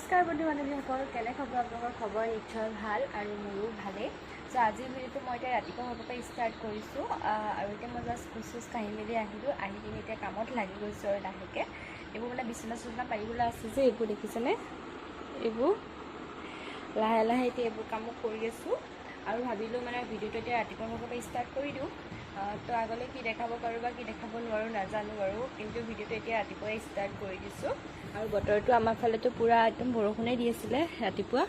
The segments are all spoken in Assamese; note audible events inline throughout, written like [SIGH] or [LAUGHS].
নমস্কাৰ বন্ধু বান্ধৱীসকল কেনে খবৰ? আপোনালোকৰ খবৰ নিশ্চয় ভাল আৰু মোৰো ভালেই। চ' আজিৰ ভিডিঅ'টো মই এতিয়া ৰাতিপুৱা হ'বৰ পৰা ষ্টাৰ্ট কৰিছোঁ আৰু এতিয়া মই জাষ্ট খোজ চোজ কাঢ়ি মেলি আহিলোঁ আহি কিনে এতিয়া কামত লাগি গৈছোঁ আৰু লাহেকৈ। এইবোৰ মানে বিচনা চিচনা পাৰিবলৈ আছে যে এইবোৰ দেখিছেনে? এইবোৰ? লাহে লাহে এতিয়া এইবোৰ কামো কৰি আছোঁ। আৰু ভাবিলোঁ মানে ভিডিঅ'টো এতিয়া ৰাতিপুৱা হ'বৰ পৰা ষ্টাৰ্ট কৰি দিওঁ। তো আগলৈ কি দেখাব পাৰোঁ বা কি দেখাব নোৱাৰোঁ নাজানো বাৰু কিন্তু ভিডিঅ'টো এতিয়া ৰাতিপুৱাই ষ্টাৰ্ট কৰি দিছোঁ। আৰু বতৰটো আমাৰ ফালেতো পূৰা একদম বৰষুণেই দি আছিলে ৰাতিপুৱা।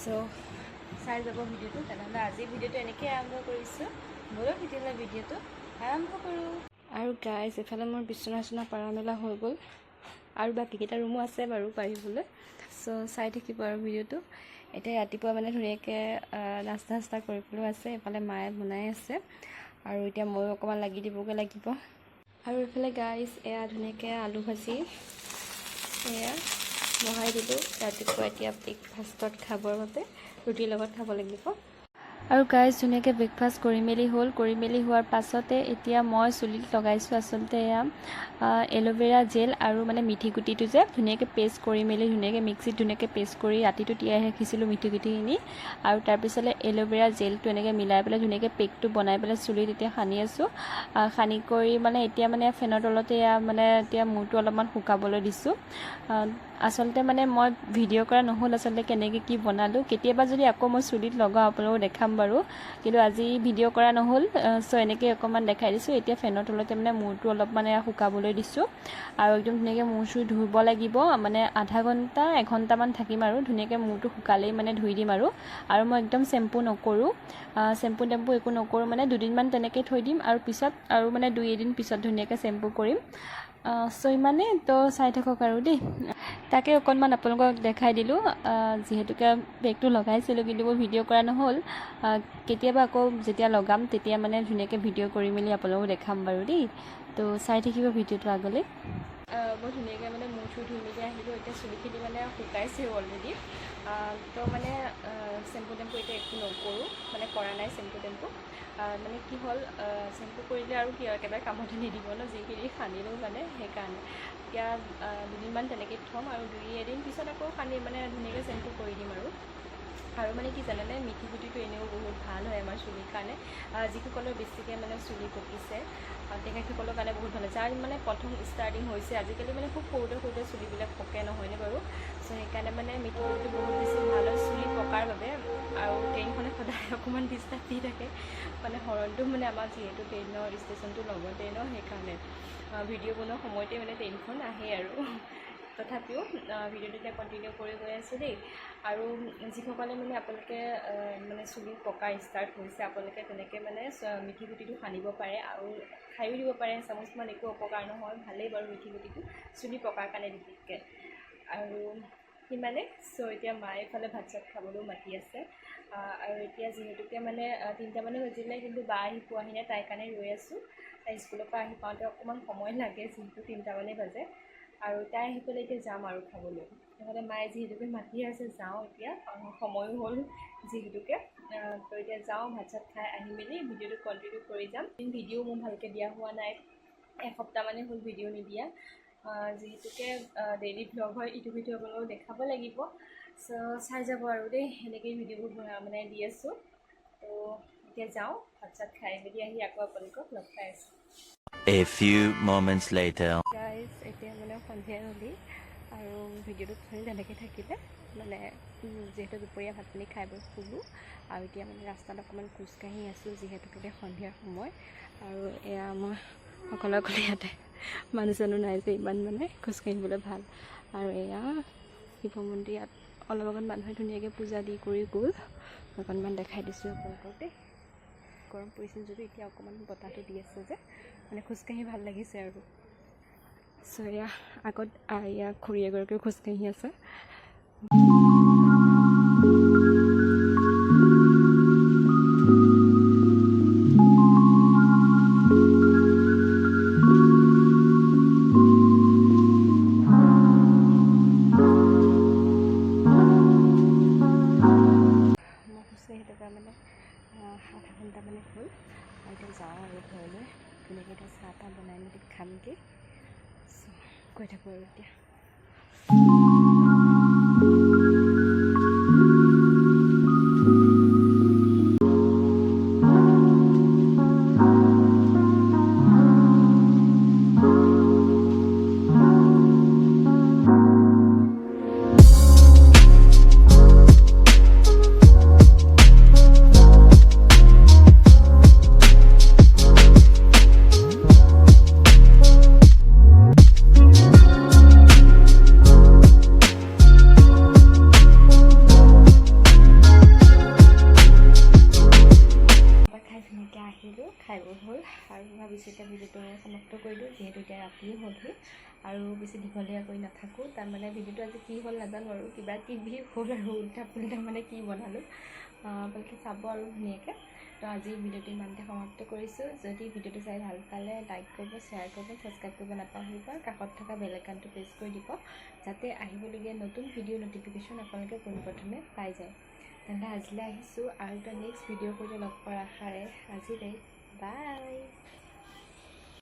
চ' চাই যাব ভিডিঅ'টো তেনেহ'লে আজি ভিডিঅ'টো এনেকৈ আৰম্ভ কৰিছোঁ। ব'লক তেতিয়াহ'লে ভিডিঅ'টো আৰম্ভ কৰোঁ। আৰু গাইজ এফালে মোৰ বিচনা চিচনা পাৰা মেলা হৈ গ'ল। আৰু বাকীকেইটা ৰুমো আছে বাৰু পাৰিবলৈ। চ' চাই থাকিব আৰু ভিডিঅ'টো। এতিয়া ৰাতিপুৱা মানে ধুনীয়াকৈ নাস্তা চাস্তা কৰিবলৈও আছে এফালে মায়ে বনাই আছে। আৰু এতিয়া ময়ো অকণমান লাগি দিবগৈ লাগিব। আৰু এইফালে গাইজ এয়া ধুনীয়াকৈ আলু ভাজি। এয়া বহাই দিলোঁ। ৰাতিপুৱা এতিয়া ব্ৰেকফাষ্টত খাবৰ বাবে ৰুটিৰ লগত খাব লাগিব। আৰু গাইজ ধুনীয়াকৈ ব্ৰেকফাষ্ট কৰি মেলি হ'ল। কৰি মেলি হোৱাৰ পাছতে এতিয়া মই চুলিত লগাইছোঁ আচলতে এয়া এল'ভেৰা জেল আৰু মানে মিঠি গুটিটো যে ধুনীয়াকৈ পেষ্ট কৰি মেলি ধুনীয়াকৈ মিক্সিত ধুনীয়াকৈ পেষ্ট কৰি ৰাতিটো তিয়াই ৰাখিছিলোঁ মিঠি গুটিখিনি। আৰু তাৰপিছতে এল'ভেৰা জেলটো এনেকৈ মিলাই পেলাই ধুনীয়াকৈ পেকটো বনাই পেলাই চুলিত এতিয়া সানি আছোঁ। সানি কৰি মানে এতিয়া মানে ফেনৰ তলতে এয়া মানে এতিয়া মূৰটো অলপমান শুকাবলৈ দিছোঁ। আচলতে মানে মই ভিডিঅ' কৰা নহ'ল আচলতে কেনেকৈ কি বনালোঁ। কেতিয়াবা যদি আকৌ মই চুলিত লগাওঁ আপোনালোকক দেখাম বাৰু। কিন্তু আজি ভিডিঅ' কৰা নহ'ল চ' এনেকৈ অকণমান দেখাই দিছোঁ। এতিয়া ফেনৰ তলতে মানে মূৰটো অলপ মানে শুকাবলৈ দিছোঁ। আৰু একদম ধুনীয়াকৈ মূৰ চুৰ ধুব লাগিব। মানে আধা ঘণ্টা এঘণ্টামান থাকিম আৰু। ধুনীয়াকৈ মূৰটো শুকালেই মানে ধুই দিম আৰু। আৰু মই একদম চেম্পু নকৰোঁ। চেম্পু টেম্পু একো নকৰোঁ। মানে দুদিনমান তেনেকৈ থৈ দিম। আৰু পিছত আৰু মানে দুই এদিন পিছত ধুনীয়াকৈ চেম্পু কৰিম। চ' ইমানে তো চাই থাকক আৰু দেই। তাকে অকণমান আপোনালোকক দেখাই দিলোঁ যিহেতুকে বেগটো লগাইছিলোঁ কিন্তু মোৰ ভিডিঅ' কৰা নহ'ল কেতিয়াবা আকৌ যেতিয়া লগাম তেতিয়া মানে ধুনীয়াকৈ ভিডিঅ' কৰি মেলি আপোনালোকক দেখাম বাৰু দেই। তো চাই থাকিব ভিডিঅ'টো আগলৈ। মই ধুনীয়াকৈ মানে মূৰ চুৰ ধুই মেলি আহিলোঁ এতিয়া চুলিখিনি মানে শুকাইছে অলৰেডি তো মানে চেম্পু টেম্পু এতিয়া একো নকৰোঁ মানে কৰা নাই চেম্পু টেম্পু। মানে কি হ'ল চেম্পু কৰিলে আৰু কি একেবাৰে কামতে নিদিব ন যিখিনি সানিলোঁ মানে সেইকাৰণে। এতিয়া দুদিনমান তেনেকৈ থ'ম আৰু দুই এদিন পিছত আকৌ সানি মানে ধুনীয়াকৈ চেম্পু কৰি দিম আৰু। আৰু মানে কি জানেনে মিঠি গুটিটো এনেও বহুত ভাল হয় আমাৰ চুলিৰ কাৰণে। যিসকলৰ বেছিকৈ মানে চুলি পকিছে তেখেতসকলৰ কাৰণে বহুত ভাল যাৰ মানে প্ৰথম ষ্টাৰ্টিং হৈছে। আজিকালি মানে খুব সৰুতে সৰুতে চুলিবিলাক পকে নহয়নে বাৰু? চ' সেইকাৰণে মানে গুটিটো বহুত বেছি ভাল হয় চুলি পকাৰ বাবে। আৰু ট্ৰেইনখনে সদায় [LAUGHS] অকণমান ডিষ্টাৰ্ব দি থাকে। মানে হৰণটো মানে আমাৰ যিহেতু ট্ৰেইনৰ ষ্টেচনটো লগতে ন সেইকাৰণে। ভিডিঅ' বনোৱা সময়তে মানে ট্ৰেইনখন আহে আৰু। তথাপিও আহ, ভিডিঅ'টো এতিয়া কণ্টিনিউ কৰি গৈ আছোঁ দেই। আৰু যিসকলে মানে আপোনালোকে মানে চুলি পকা ষ্টাৰ্ট হৈছে আপোনালোকে তেনেকৈ মানে মিঠি গুটিটো সানিব পাৰে আৰু খায়ো দিব পাৰে। চামুচমান একো অপকাৰ নহয় ভালেই বাৰু মিঠি গুটিটো চুলি পকাৰ কাৰণে বিশেষকৈ। আৰু সিমানে চ' এতিয়া মায়ে এইফালে ভাত চাত খাবলৈও মাতি আছে। আৰু এতিয়া যিহেতুকে মানে তিনিটামানে বাজিলে কিন্তু বা আহি পোৱাহি নাই তাইৰ কাৰণে ৰৈ আছোঁ। তাই স্কুলৰ পৰা আহি পাওঁতে অকণমান সময় লাগে যিহেতু তিনিটামানেই বাজে। আৰু তাই আহি পেলাই এতিয়া যাম আৰু খাবলৈ। নহ'লে মায়ে যিহেতুকে মাতি আছে যাওঁ এতিয়া। সময়ো হ'ল যিহেতুকে। তো এতিয়া যাওঁ ভাত চাত খাই আহি মেলি ভিডিঅ'টো কণ্টিনিউ কৰি যাম। ভিডিঅ' মোৰ ভালকৈ দিয়া হোৱা নাই। এসপ্তাহমানেই হ'ল ভিডিঅ' নিদিয়া। যিহেতুকে ডেইলি ভ্লগ হয় ইটো ভিডিঅ' আপোনালোকক দেখাব লাগিব। চ' চাই যাব আৰু দেই সেনেকৈয়ে ভিডিঅ'বোৰ মানে দি আছোঁ। তো এতিয়া যাওঁ ভাত চাত খাই মেলি আহি আকৌ আপোনালোকক লগ পাই আছোঁ। A few moments later. Guys এতিয়া মানে সন্ধিয়া হ'লি আৰু ভিডিঅ'টো খালি তেনেকৈ থাকিলে মানে যিহেতু দুপৰীয়া ভাত পানী খাই বৈ শুলোঁ আৰু এতিয়া মানে ৰাস্তাত অকণমান খোজকাঢ়ি আছোঁ যিহেতুকে সন্ধিয়াৰ সময়। আৰু এয়া মই অকলে অকলে ইয়াতে মানুহ চানুহ নাই যে ইমান মানে খোজকাঢ়িবলৈ ভাল। আৰু এয়া শিৱ মন্দিৰ ইয়াত অলপ আগত মানুহে ধুনীয়াকৈ পূজা দি কৰি গ'ল। অকণমান দেখাই দিছোঁ আপোনালোকক দেই গৰম পৰিছিল যদিও এতিয়া অকণমান বতাহটো দি আছে যে। মানে খোজকাঢ়ি ভাল লাগিছে আৰু। চ' এয়া আগত এয়া খুৰী এগৰাকীও খোজকাঢ়ি আছে। মই খোজকাঢ়ি থকা মানে আহ, আধা ঘণ্টা মানে হ'ল। এতিয়া যাওঁ আৰু ঘৰলৈ। ধুনীয়াকৈ এতিয়া চাহ তাহ বনাই মেলি খামগৈ। গৈ থাকোঁ আৰু এতিয়া। ভাবিছোঁ এতিয়া ভিডিঅ'টো সমাপ্ত কৰি দিওঁ, যিহেতু এতিয়া ৰাতিও হ'লহি। আৰু বেছি দীঘলীয়া কৰি নাথাকোঁ। তাৰমানে ভিডিঅ'টো আজি কি হ'ল নাজানো আৰু, কিবা টিভি হ'ল আৰু উল্টা পুল্টা মানে কি বনালোঁ। আপোনালোকে চাব আৰু ধুনীয়াকৈ। তো আজি ভিডিঅ'টো ইমানতে সমাপ্ত কৰিছোঁ। যদি ভিডিঅ'টো চাই ভালো পালে লাইক কৰিব, শ্বেয়াৰ কৰিব, ছাবস্ক্ৰাইব কৰিব নাপাহৰিব, কাষত থকা বেল আইকনটো প্ৰেছ কৰি দিব, যাতে আহিবলগীয়া নতুন ভিডিঅ' ন'টিফিকেশ্যন আপোনালোকে পোনপ্ৰথমে পাই যায়। তেন্তে আজিলৈ আহিছোঁ আৰু এটা নেক্সট ভিডিঅ' কৰি লগ পোৱাৰ আশাৰে আজিলৈ Bye.